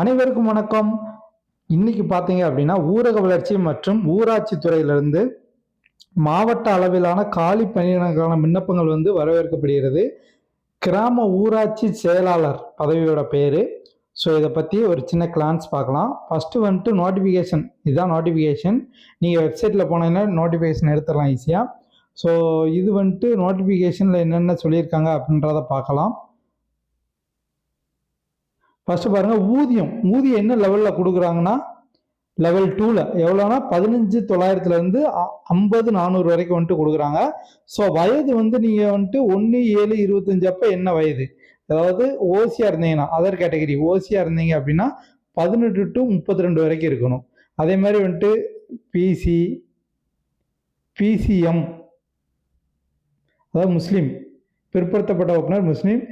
அனைவருக்கும் வணக்கம். இன்னைக்கு பார்த்தீங்க அப்படின்னா ஊரக வளர்ச்சி மற்றும் ஊராட்சி துறையிலிருந்து மாவட்ட அளவிலான காலி பணியிடங்களுக்கான விண்ணப்பங்கள் வந்து வரவேற்கப்படுகிறது. கிராம ஊராட்சி செயலாளர் பதவியோட பேர். ஸோ இதை பற்றி ஒரு சின்ன கிளான்ஸ் பார்க்கலாம். ஃபஸ்ட்டு வந்துட்டு நோட்டிஃபிகேஷன் இதுதான் நோட்டிஃபிகேஷன் நீங்கள் வெப்சைட்டில் போனீங்கன்னா நோட்டிஃபிகேஷன் எடுத்துடலாம் ஈஸியாக ஸோ இது வந்துட்டு நோட்டிஃபிகேஷனில் என்னென்ன சொல்லியிருக்காங்க அப்படின்றத பார்க்கலாம். ஃபஸ்ட்டு பாருங்கள் ஊதியம். ஊதியம் என்ன லெவலில் கொடுக்குறாங்கன்னா லெவல் டூவில் எவ்வளோனா பதினஞ்சு தொள்ளாயிரத்துலேருந்து ஐம்பது நானூறு வரைக்கும் வந்துட்டு கொடுக்குறாங்க. ஸோ வயது வந்து நீங்கள் வந்துட்டு ஒன்று ஏழு இருபத்தஞ்சு அப்போ என்ன வயது? அதாவது ஓசியாக இருந்தீங்கன்னா அதர் கேட்டகரி ஓசியாக இருந்தீங்க அப்படின்னா பதினெட்டு டு முப்பத்தி ரெண்டு வரைக்கும் இருக்கணும். அதே மாதிரி வந்துட்டு பிசி பிசிஎம் அதாவது முஸ்லீம். பிற்படுத்தப்பட்ட வகுப்பினர் முஸ்லீம்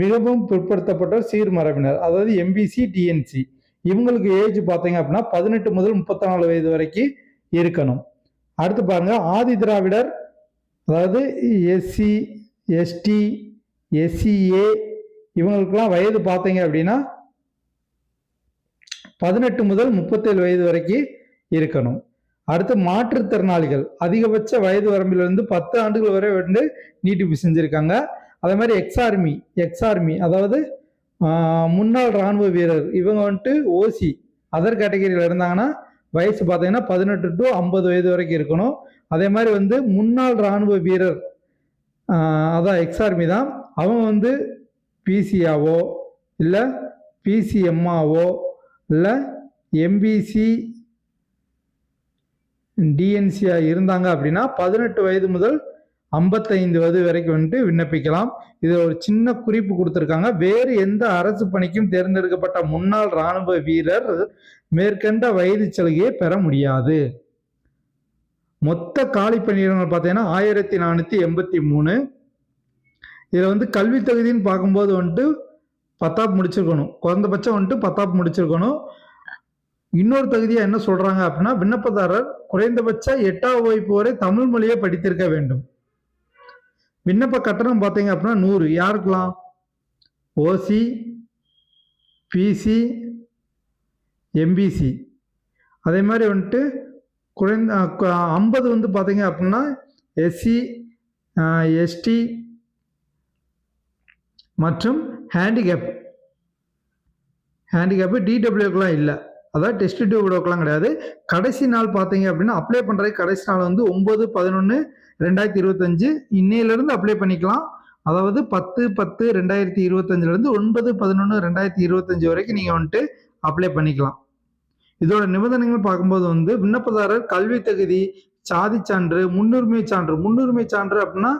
மிகவும் பிற்படுத்தப்பட்ட சீர்மரபினர் அதாவது எம்பிசி டிஎன்சி இவங்களுக்கு ஏஜ் பார்த்தீங்க அப்படின்னா பதினெட்டு முதல் முப்பத்தி நாலு வயது வரைக்கும் இருக்கணும். அடுத்து பாருங்க ஆதி திராவிடர் அதாவது எஸ்சி எஸ்டி எஸ்சிஏ இவங்களுக்கெல்லாம் வயது பார்த்தீங்க அப்படின்னா பதினெட்டு முதல் முப்பத்தேழு வயது வரைக்கும் இருக்கணும். அடுத்து மாற்றுத்திறனாளிகள். அதிகபட்ச வயது வரம்பிலிருந்து பத்து ஆண்டுகள் வரை வந்து நீட்டிப்பு செஞ்சுருக்காங்க அதே மாதிரி எக்ஸார்மி எக்ஸார்மி அதாவது முன்னாள் இராணுவ வீரர். இவங்க வந்துட்டு ஓசி. அதர் கேட்டகரியில் இருந்தாங்கன்னா வயசு பார்த்தீங்கன்னா பதினெட்டு டு ஐம்பது வயது வரைக்கும் இருக்கணும். அதே மாதிரி வந்து முன்னாள் இராணுவ வீரர் அதான் எக்ஸார்மி தான். அவங்க வந்து பிசியாவோ இல்லை பிசிஎம்ஆவோ இல்லை எம்பிசி டிஎன்சியாக இருந்தாங்க அப்படின்னா பதினெட்டு வயது முதல் ஐம்பத்தைந்து வயது வரைக்கும் வந்துட்டு விண்ணப்பிக்கலாம். இது ஒரு சின்ன குறிப்பு கொடுத்துருக்காங்க. வேறு எந்த அரசு பணிக்கும் தேர்ந்தெடுக்கப்பட்ட முன்னாள் இராணுவ வீரர் மேற்கண்ட வயது சலுகையை பெற முடியாது. மொத்த காலி பணியிடங்கள் பார்த்தீங்கன்னா ஆயிரத்தி நானூற்றி எண்பத்தி மூணு. இதில் வந்து கல்வி தகுதின்னு பார்க்கும்போது வந்துட்டு பத்தாப்பு முடிச்சிருக்கணும். குறைந்தபட்சம் வந்துட்டு பத்தாப்பு முடிச்சிருக்கணும். இன்னொரு தகுதியாக என்ன சொல்கிறாங்க அப்படின்னா விண்ணப்பதாரர் குறைந்தபட்ச எட்டாவது வகுப்பு வரை தமிழ் மொழியை படித்திருக்க வேண்டும். விண்ணப்ப கட்டணம் பார்த்தீங்க அப்படின்னா நூறு. யாருக்கெல்லாம்? ஓசி பிசி எம்பிசி அதே மாதிரி வந்துட்டு குறைந்த ஐம்பது வந்து பார்த்தீங்க அப்படின்னா எஸ்சி எஸ்டி மற்றும் ஹேண்டிகேப். ஹேண்டிகேப்பு டிடபிள்யூக்கெலாம் இல்லை. அதாவது டெஸ்ட் விடோக்கெல்லாம் கிடையாது. கடைசி நாள் பார்த்தீங்க அப்படின்னா அப்ளை பண்ணுறதுக்கு கடைசி நாள் வந்து ஒம்பது பதினொன்று ரெண்டாயிரத்தி இருபத்தஞ்சு இன்னையிலேருந்து அப்ளை பண்ணிக்கலாம். அதாவது பத்து பத்து ரெண்டாயிரத்தி இருபத்தஞ்சிலேருந்து ஒன்பது பதினொன்று ரெண்டாயிரத்தி இருபத்தஞ்சி வரைக்கும் நீங்கள் வந்துட்டு அப்ளை பண்ணிக்கலாம். இதோட நிபந்தனைகள் பார்க்கும்போது வந்து விண்ணப்பதாரர் கல்வி தகுதி சாதி சான்று முன்னுரிமை சான்று. முன்னுரிமை சான்று அப்படின்னா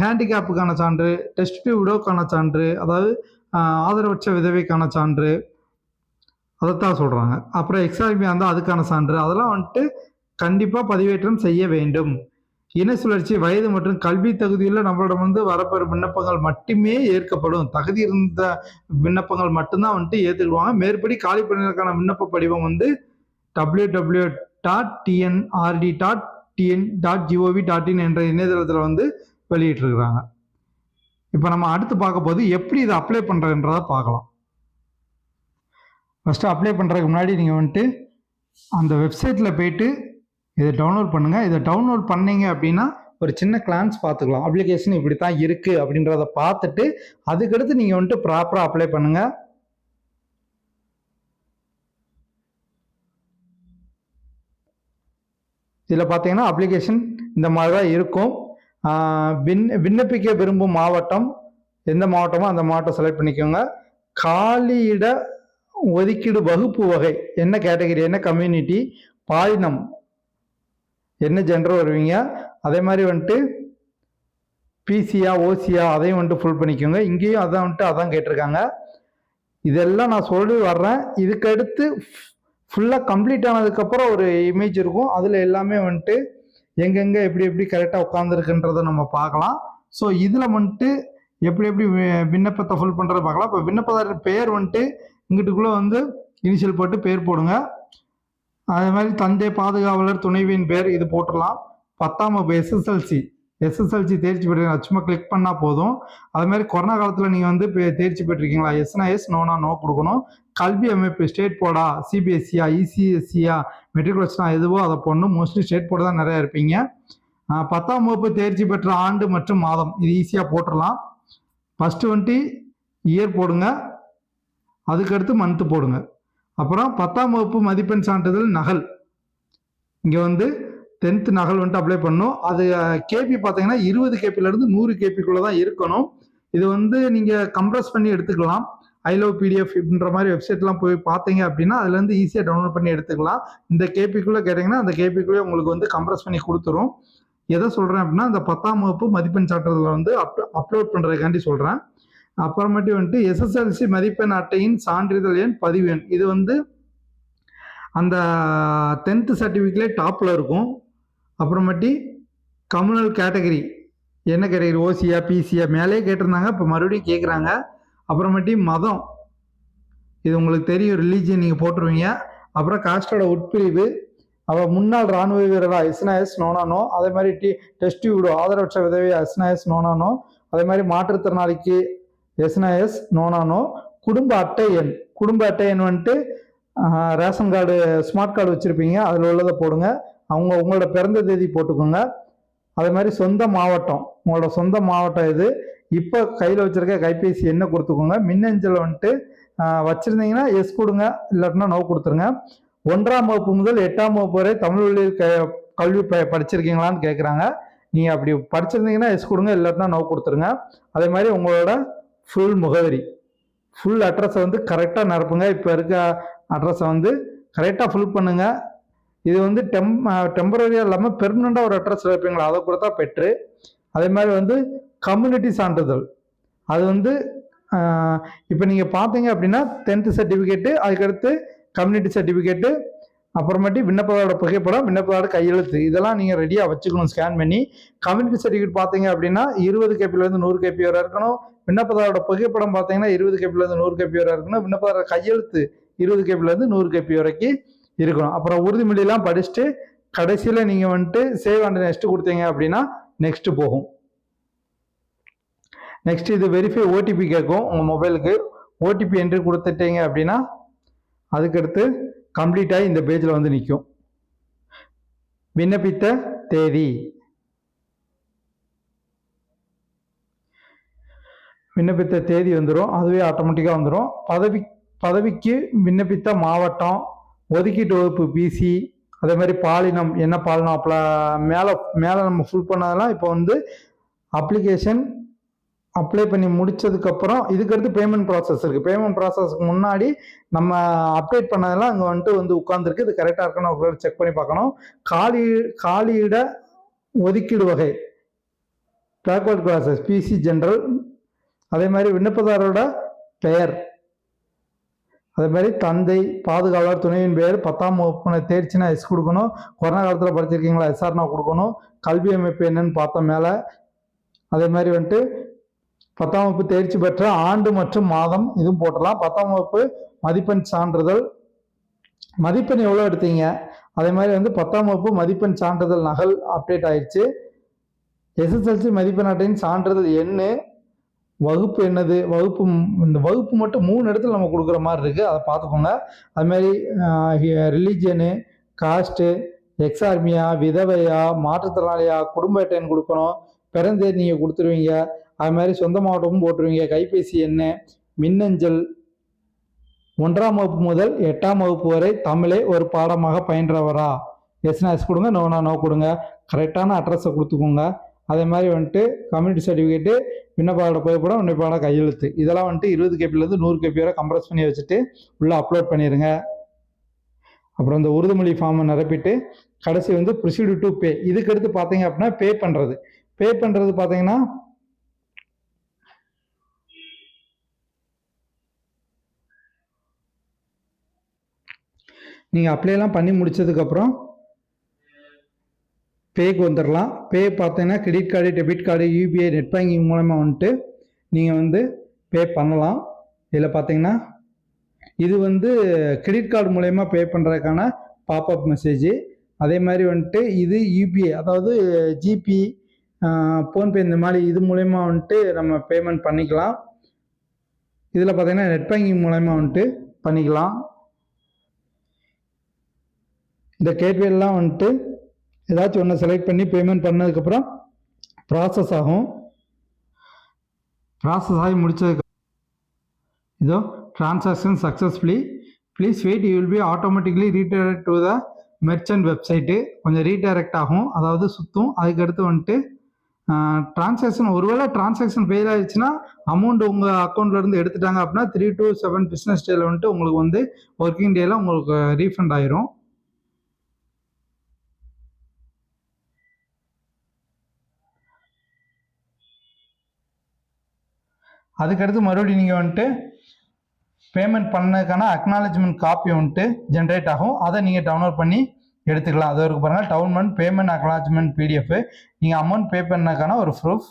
ஹேண்டிகேப்புக்கான சான்று டெஸ்ட் விடோக்கான சான்று அதாவது ஆதரவற்ற விதவைக்கான சான்று அதைத்தான் சொல்கிறாங்க அப்புறம் எக்ஸாமி இருந்தால் அதுக்கான சான்று. அதெல்லாம் வந்துட்டு கண்டிப்பாக பதிவேற்றம் செய்ய வேண்டும். இன சுழற்சி வயது மற்றும் கல்வி தகுதியில் நம்மளிடம் வந்து வரப்பெறும் விண்ணப்பங்கள் மட்டுமே ஏற்கப்படும். தகுதி இருந்த விண்ணப்பங்கள் மட்டும்தான் வந்துட்டு ஏற்றுக்குவாங்க மேற்படி காலி விண்ணப்ப படிவம் வந்து W W dot TNRD dot TN dot GOV dot in என்ற இணையதளத்தில் வந்து வெளியிட்டிருக்கிறாங்க. இப்போ நம்ம அடுத்து பார்க்க போது எப்படி இதை அப்ளை பண்ணுறதுன்றதை பார்க்கலாம். ஃபஸ்ட்டு அப்ளை பண்ணுறதுக்கு முன்னாடி நீங்கள் வந்துட்டு அந்த வெப்சைட்டில் போயிட்டு இதை டவுன்லோட் பண்ணுங்கள் இதை டவுன்லோட் பண்ணீங்க அப்படின்னா ஒரு சின்ன கிளான்ஸ் பார்த்துக்கலாம். அப்ளிகேஷன் இப்படி தான் இருக்குது அப்படின்றத பார்த்துட்டு அதுக்கடுத்து நீங்கள் வந்துட்டு ப்ராப்பராக அப்ளை பண்ணுங்கள் இதில் பார்த்தீங்கன்னா அப்ளிகேஷன் இந்த மாதிரி தான் இருக்கும். விண் விண்ணப்பிக்க விரும்பும் மாவட்டம் எந்த மாவட்டமோ அந்த மாவட்டம் செலக்ட் பண்ணிக்கோங்க. காலியிட ஒதுக்கீடு வகுப்பு வகை. என்ன கேட்டகரி என்ன கம்யூனிட்டி பாலினம். என்ன ஜென்டர் வருவீங்க? அதே மாதிரி வந்துட்டு பிசியா ஓசியா அதையும் வந்துட்டு ஃபுல் பண்ணிக்கோங்க. இங்கேயும் அதான் வந்துட்டு அதான் கேட்டிருக்காங்க. இதெல்லாம் நான் சொல்லி வர்றேன். இதுக்கடுத்து ஃபுல்லாக கம்ப்ளீட் ஆனதுக்கப்புறம் ஒரு இமேஜ் இருக்கும். அதில் எல்லாமே வந்துட்டு எங்கெங்கே எப்படி எப்படி கரெக்டாக உட்காந்துருக்குன்றதை நம்ம பார்க்கலாம். ஸோ இதில் வந்துட்டு எப்படி எப்படி விண்ணப்பத்தை ஃபுல் பண்ணுறது பார்க்கலாம். இப்போ விண்ணப்பதாரர் பெயர் வந்துட்டு இங்கிட்டுக்குள்ளே வந்து இனிஷியல் போட்டு பேர் போடுங்க. அதே மாதிரி தந்தை பாதுகாவலர் துணைவியின் பேர் இது போட்டுடலாம். பத்தாம் வகுப்பு எஸ்எஸ்எல்சி எஸ்எஸ்எல்சி தேர்ச்சி பெற்ற சும்மா கிளிக் பண்ணால் போதும். அது மாதிரி கொரோனா காலத்தில் நீங்கள் வந்து தேர்ச்சி பெற்றிருக்கீங்களா? எஸ்னா எஸ் நோனா நோ கொடுக்கணும். கல்வி அமைப்பு ஸ்டேட் போர்டா சிபிஎஸ்சியா இசிஎஸ்சியா மெட்ரிகுலேஷனா எதுவோ அதை போடணும். மோஸ்ட்லி ஸ்டேட் போர்டு தான் நிறையா இருப்பீங்க. பத்தாம் வகுப்பு தேர்ச்சி பெற்ற ஆண்டு மற்றும் மாதம். இது ஈஸியாக போட்டுடலாம். ஃபஸ்ட்டு வந்துட்டு இயர் போடுங்க. அதுக்கடுத்து மந்த்து போடுங்க. அப்புறம் பத்தாம் வகுப்பு மதிப்பெண் சான்றிதழ் நகல். இங்கே வந்து டென்த்து நகல் வந்துட்டு அப்ளை பண்ணணும். அது கேபி பார்த்தீங்கன்னா இருபது கேபிலேருந்து நூறு கேபிக்குள்ளே தான் இருக்கணும். இது வந்து நீங்கள் கம்ப்ரஸ் பண்ணி எடுத்துக்கலாம். ஐ லவ் பிடிஎஃப் இப்படின்ற மாதிரி வெப்சைட்லாம் போய் பார்த்தீங்க அப்படின்னா அதுலேருந்து ஈஸியாக டவுன்லோட் பண்ணி எடுத்துக்கலாம். இந்த கேபிக்குள்ளே கேட்டிங்கன்னா அந்த கேபிக்குள்ளே உங்களுக்கு வந்து கம்ப்ரஸ் பண்ணி கொடுத்துரும். எதை சொல்கிறேன் அப்படின்னா அந்த பத்தாம் வகுப்பு மதிப்பெண் சாட்டுறதுல வந்து அப் அப்லோட் பண்ணுறதுக்காண்டி சொல்கிறேன் அப்புறமேட்டு வந்துட்டு எஸ்எஸ்எல்சி மதிப்பெண் அட்டையின் சான்றிதழ் எண் பதிவு எண். இது வந்து அந்த டென்த்து சர்டிஃபிகேட் டாப்பில் இருக்கும். அப்புறமேட்டி கம்யூனல் கேட்டகரி என்ன கேட்டகரி ஓசியா பிசியா மேலே கேட்டிருந்தாங்க இப்போ மறுபடியும் கேட்குறாங்க அப்புறமேட்டி மதம். இது உங்களுக்கு தெரியும் ரிலீஜியன் நீங்கள் போட்டுருவீங்க. அப்புறம் காஸ்டோட உட்பிரிவு. அவள் முன்னாள் ராணுவ வீரரா எஸ்னா எஸ் நோனானோ அதே மாதிரி டி டெஸ்ட் விடும் ஆதரவற்ற விதவி எஸ்னா எஸ் நோனானோ அதே மாதிரி மாற்றுத்திறனாளிக்கு எஸ்னா எஸ் நோனானோ குடும்ப அட்டை எண். குடும்ப அட்டை எண் வந்துட்டு ரேஷன் கார்டு ஸ்மார்ட் கார்டு வச்சுருப்பீங்க. அதில் உள்ளதை போடுங்க. அவங்க உங்களோட பிறந்த தேதி போட்டுக்கோங்க. அதே மாதிரி சொந்த மாவட்டம். உங்களோட சொந்த மாவட்டம் இது இப்போ கையில் வச்சுருக்க கைபேசி என்ன கொடுத்துக்கோங்க. மின்னஞ்சல் வந்துட்டு வச்சுருந்தீங்கன்னா எஸ் கொடுங்க. இல்லாட்டினா நோ கொடுத்துருங்க. ஒன்றாம் வகுப்பு முதல் எட்டாம் வகுப்பு வரை தமிழ் வழியில் க கல்வி ப படிச்சிருக்கீங்களான்னு கேட்குறாங்க நீங்கள் அப்படி படிச்சிருந்தீங்கன்னா எஸ் கொடுங்க. இல்லாட்டினா நோ கொடுத்துருங்க. அதே மாதிரி உங்களோட ஃபுல் முகவரி. ஃபுல் அட்ரஸை வந்து கரெக்டாக நிரப்புங்க. இப்போ இருக்க அட்ரஸை வந்து கரெக்டாக ஃபுல் பண்ணுங்க. இது வந்து டெம் டெம்பரரியாக இல்லாமல் பெர்மனெண்ட்டாக ஒரு அட்ரஸ் வைப்பீங்களா? அதை கொடுத்தா பெட்ரு அதே மாதிரி வந்து கம்யூனிட்டி சான்றிதழ். அது வந்து இப்போ நீங்கள் பார்த்தீங்க அப்படின்னா டென்த்து சர்டிஃபிகேட்டு அதுக்கடுத்து கம்யூனிட்டி சர்டிஃபிகேட்டு அப்புறமேட்டு விண்ணப்பதாரோட புகைப்படம் விண்ணப்பதாரோட கையெழுத்து. இதெல்லாம் நீங்கள் ரெடியாக வச்சுக்கணும் ஸ்கேன் பண்ணி. கம்யூனிட்டி சர்டிஃபிகேட் பார்த்தீங்க அப்படின்னா இருபது கேபிலேருந்து நூறு கேபி வரை இருக்கணும். விண்ணப்பதாரோட புகைப்படம் பார்த்தீங்கன்னா இருபது கேபிலேருந்து நூறு கேபி வரை இருக்கணும் விண்ணப்பதாரோட கையெழுத்து இருபது கேபிலேருந்து நூறு கேபி வரைக்கும் இருக்கணும். அப்புறம் உறுதிமொழியெல்லாம் படிச்சுட்டு கடைசியில் நீங்கள் வந்துட்டு சேவ் அண்ட் நெக்ஸ்ட் கொடுத்தீங்க அப்படின்னா நெக்ஸ்ட் போகும். நெக்ஸ்ட் இது வெரிஃபை ஓடிபி கேட்கும் உங்கள் மொபைலுக்கு ஓடிபி என்ட்ரி கொடுத்துட்டீங்க அப்படின்னா அதுக்கடுத்து கம்ப்ளீட்டாகி இந்த பேஜில் வந்து நிற்கும் விண்ணப்பித்த தேதி. விண்ணப்பித்த தேதி வந்துடும் அதுவே ஆட்டோமேட்டிக்காக வந்துடும் பதவி பதவிக்கு விண்ணப்பித்த மாவட்டம் ஒதுக்கீட்டு வகுப்பு பிசி அதே மாதிரி பாலினம் என்ன பாலினம் அப்பல மேலே மேலே நம்ம ஃபுல் பண்ணதெல்லாம் இப்போ வந்து அப்ளிகேஷன் அப்ளை பண்ணி முடிச்சதுக்கப்புறம் இதுக்கடுத்து பேமெண்ட் ப்ராசஸ் இருக்குது பேமெண்ட் ப்ராசஸ்க்கு முன்னாடி நம்ம அப்டேட் பண்ணதெல்லாம் அங்கே வந்துட்டு வந்து உட்காந்துருக்கு இது கரெக்டாக இருக்கணும் செக் பண்ணி பார்க்கணும். காலி காலியிட ஒதுக்கீடு வகை பேக்வர்ட் கிளாஸஸ் பிசி ஜென்ரல் அதே மாதிரி விண்ணப்பதாரரோட பெயர். அதே மாதிரி தந்தை பாதுகாவலர் துணையின் பெயர் பத்தாம் வகுப்பு தேர்ச்சினா எஸ் கொடுக்கணும். கொரோனா காலத்தில் படிச்சிருக்கீங்களா? எஸ்ஆர்னா கொடுக்கணும். கல்வி அமைப்பு என்னன்னு பார்த்தோம் மேலே. அதே மாதிரி வந்துட்டு பத்தாம் வகுப்பு தேர்ச்சி பெற்ற ஆண்டு மற்றும் மாதம் இதுவும் போட்டலாம். பத்தாம் வகுப்பு மதிப்பெண் சான்றிதழ். மதிப்பெண் எவ்வளோ எடுத்தீங்க? அதே மாதிரி வந்து பத்தாம் வகுப்பு மதிப்பெண் சான்றிதழ் நகல் அப்டேட் ஆயிடுச்சு. எஸ்எஸ்எல்சி மதிப்பெண் அட்டையின் சான்றிதழ் எண்ணு வகுப்பு என்னது? வகுப்பு இந்த வகுப்பு மட்டும் மூணு இடத்துல நம்ம கொடுக்குற மாதிரி இருக்குது அதை பார்த்துக்கோங்க. அதுமாதிரி ரிலீஜியனு காஸ்ட்டு எக்ஸார்மியா விதவையா மாற்றுத்திறனாளியா குடும்ப அட்டைன் கொடுக்கணும். பிறந்தேர் நீங்கள் கொடுத்துருவீங்க. அது மாதிரி சொந்த மாவட்டமும் போட்டுருவீங்க. கைபேசி எண்ணு மின்னஞ்சல். ஒன்றாம் வகுப்பு முதல் எட்டாம் வகுப்பு வரை தமிழை ஒரு பாடமாக பயின்றவரா? எஸ்னா எஸ் கொடுங்க. நோனா நோ கொடுங்க. கரெக்டான அட்ரஸை கொடுத்துக்கோங்க. அதே மாதிரி வந்துட்டு கம்யூனிட்டி சர்டிஃபிகேட்டு விண்ணப்பாட புகைப்படம் விண்ணப்பாட கையெழுத்து. இதெல்லாம் வந்துட்டு இருபது கேபிலேருந்து நூறு கேபி வரை கம்ப்ரஸ் பண்ணி வச்சுட்டு உள்ளே அப்லோட் பண்ணிடுங்க அப்புறம் இந்த உறுதிமொழி ஃபார்மை நிரப்பிட்டு கடைசி வந்து ப்ரொசீடியூர் டு பே இதுக்கடுத்து பார்த்தீங்க அப்படின்னா பே பண்ணுறது பே பண்ணுறது பார்த்தீங்கன்னா நீங்கள் அப்ளைலாம் பண்ணி முடிச்சதுக்கப்புறம் பேக்கு வந்துடலாம் பே பார்த்தீங்கன்னா credit card debit card UPI net banking மூலமாக வந்துட்டு நீங்கள் வந்து பே பண்ணலாம். இதில் பார்த்தீங்கன்னா இது வந்து கிரெடிட் கார்டு மூலயமா பே பண்ணுறதுக்கான பாப்அப் மெசேஜ் அதே மாதிரி வந்துட்டு இது யூபிஐ அதாவது ஜிபி ஃபோன்பே இந்த மாதிரி இது மூலயமா வந்துட்டு நம்ம பேமெண்ட் பண்ணிக்கலாம். இதில் பார்த்தீங்கன்னா நெட் பேங்கிங் மூலயமா வந்துட்டு பண்ணிக்கலாம். இந்த கேட்வேலாம் வந்துட்டு ஏதாச்சும் ஒன்று செலக்ட் பண்ணி பேமெண்ட் பண்ணதுக்கப்புறம் ப்ராசஸ் ஆகும். ப்ராசஸ் ஆகி முடித்ததுக்கு இதோ transaction successfully please wait you will be automatically redirect to the merchant website கொஞ்சம் ரீடைரக்ட் ஆகும். அதாவது சுற்றும் அதுக்கடுத்து வந்துட்டு டிரான்சாக்ஷன் ஒருவேளை டிரான்சாக்ஷன் ஃபெயில் ஆயிடுச்சுன்னா அமௌண்ட் உங்கள் அக்கௌண்ட்லேருந்து எடுத்துட்டாங்க அப்படின்னா த்ரீ டு செவன் பிஸ்னஸ் டேல வந்துட்டு உங்களுக்கு வந்து ஒர்க்கிங் டேல உங்களுக்கு ரீஃபண்ட் ஆயிரும். அதுக்கடுத்து மறுபடியும் நீங்கள் வந்துட்டு பேமெண்ட் பண்ணதுக்கான அக்னாலஜ்மெண்ட் காப்பி வந்துட்டு ஜென்ரேட் ஆகும். அதை நீங்கள் டவுன்லோட் பண்ணி எடுத்துக்கலாம். அது வரைக்கும் பாருங்கள் டவுன்மெண்ட் பேமெண்ட் அக்னாலஜ்மெண்ட் பிடிஎஃப் நீங்கள் அமௌண்ட் பே பண்ணதுக்கான ஒரு ப்ரூஃப்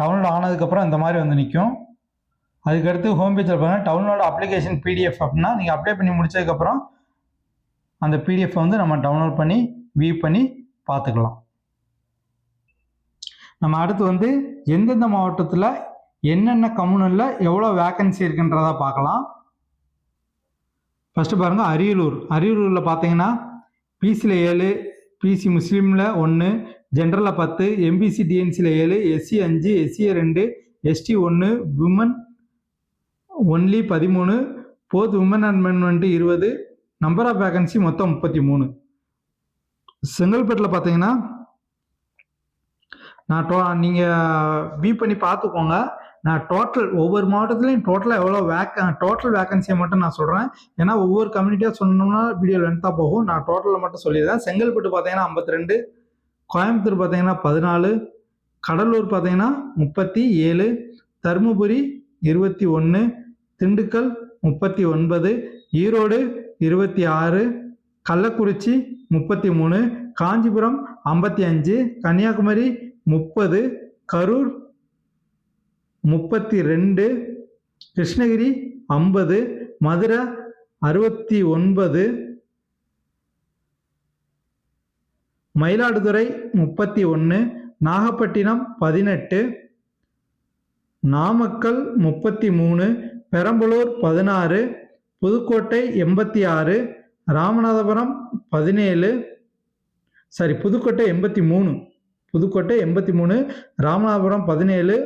டவுன்லோட் ஆனதுக்கப்புறம் இந்த மாதிரி வந்து நிற்கும் அதுக்கடுத்து ஹோம் பேஜில் பாருங்கள் டவுன்லோட் அப்ளிகேஷன் பிடிஎஃப் அப்படின்னா நீங்கள் அப்ளை பண்ணி முடிச்சதுக்கப்புறம் அந்த பிடிஎஃப் வந்து நம்ம டவுன்லோட் பண்ணி வியூ பண்ணி பார்த்துக்கலாம். நம்ம அடுத்து வந்து எந்தெந்த மாவட்டத்தில் என்னென்ன கம்யூனலில் எவ்வளோ வேக்கன்சி இருக்குன்றதா பார்க்கலாம். ஃபஸ்ட்டு பாருங்கள் அரியலூர். அரியலூரில் பார்த்தீங்கன்னா பிசியில் ஏழு பிசி முஸ்லீமில் ஒன்று ஜென்ரலில் பத்து எம்பிசி டிஎன்சியில் ஏழு எஸ்சி அஞ்சு எஸ்சி ரெண்டு எஸ்டி ஒன்று விமன் ஒன்லி பதிமூணு போத் உமன் அண்ட் மென் வந்துட்டு இருபது நம்பர் ஆஃப் வேகன்சி மொத்தம் முப்பத்தி மூணு. செங்கல்பட்டில் பார்த்தீங்கன்னா நான் டோ நீங்கள் வியூ பண்ணி பார்த்துக்கோங்க. நான் டோட்டல் ஒவ்வொரு மாவட்டத்துலையும் டோட்டலாக எவ்வளோ வேக்க டோட்டல் வேக்கன்சியை மட்டும் நான் சொல்கிறேன் ஏன்னா ஒவ்வொரு கம்யூனிட்டியாக சொன்னோம்னா வீடியோ லென்த்தாக போகும். நான் டோட்டலில் மட்டும் சொல்லிடுறேன். செங்கல்பட்டு பார்த்தீங்கன்னா ஐம்பத்தி ரெண்டு கோயம்புத்தூர் பார்த்தீங்கன்னா பதினாலு கடலூர் பார்த்தீங்கன்னா முப்பத்தி ஏழு தருமபுரி இருபத்தி ஒன்று திண்டுக்கல் முப்பத்தி ஒன்பது ஈரோடு இருபத்தி ஆறு கள்ளக்குறிச்சி முப்பத்தி மூணு காஞ்சிபுரம் ஐம்பத்தி அஞ்சு கன்னியாகுமரி முப்பது கரூர் முப்பத்தி ரெண்டு கிருஷ்ணகிரி ஐம்பது மதுரை அறுபத்தி ஒன்பது மயிலாடுதுறை முப்பத்தி ஒன்று நாகப்பட்டினம் பதினெட்டு நாமக்கல் முப்பத்தி மூணு பெரம்பலூர் பதினாறு புதுக்கோட்டை எண்பத்தி ஆறு ராமநாதபுரம் பதினேழு சாரி புதுக்கோட்டை எண்பத்தி மூணு புதுக்கோட்டை எண்பத்தி மூணு ராமநாதபுரம் பதினேழு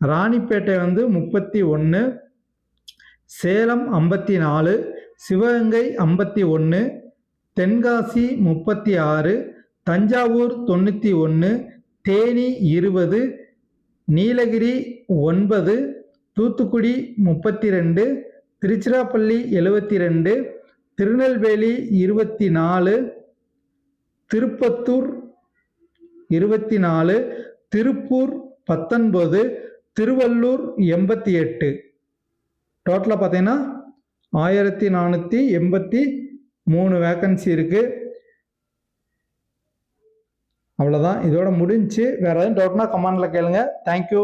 ராணிப்பேட்டை வந்து முப்பத்தி ஒன்று சேலம் ஐம்பத்தி நாலு சிவகங்கை ஐம்பத்தி ஒன்று தென்காசி முப்பத்தி ஆறு தஞ்சாவூர் தொண்ணூற்றி ஒன்று தேனி இருபது நீலகிரி ஒன்பது தூத்துக்குடி முப்பத்தி ரெண்டு திருச்சிராப்பள்ளி எழுபத்தி ரெண்டு திருநெல்வேலி இருபத்தி நாலு திருப்பத்தூர் இருபத்தி நாலு திருப்பூர் பத்தொன்பது திருவள்ளூர் எண்பத்தி எட்டு டோட்டலாக பார்த்தீங்கன்னா ஆயிரத்தி நானூற்றி எண்பத்தி மூணு வேக்கன்சி இருக்குது அவ்வளோதான் இதோட முடிஞ்சு வேறு எதுவும் டவுட்னா கமெண்டில் கேளுங்க. தேங்க்யூ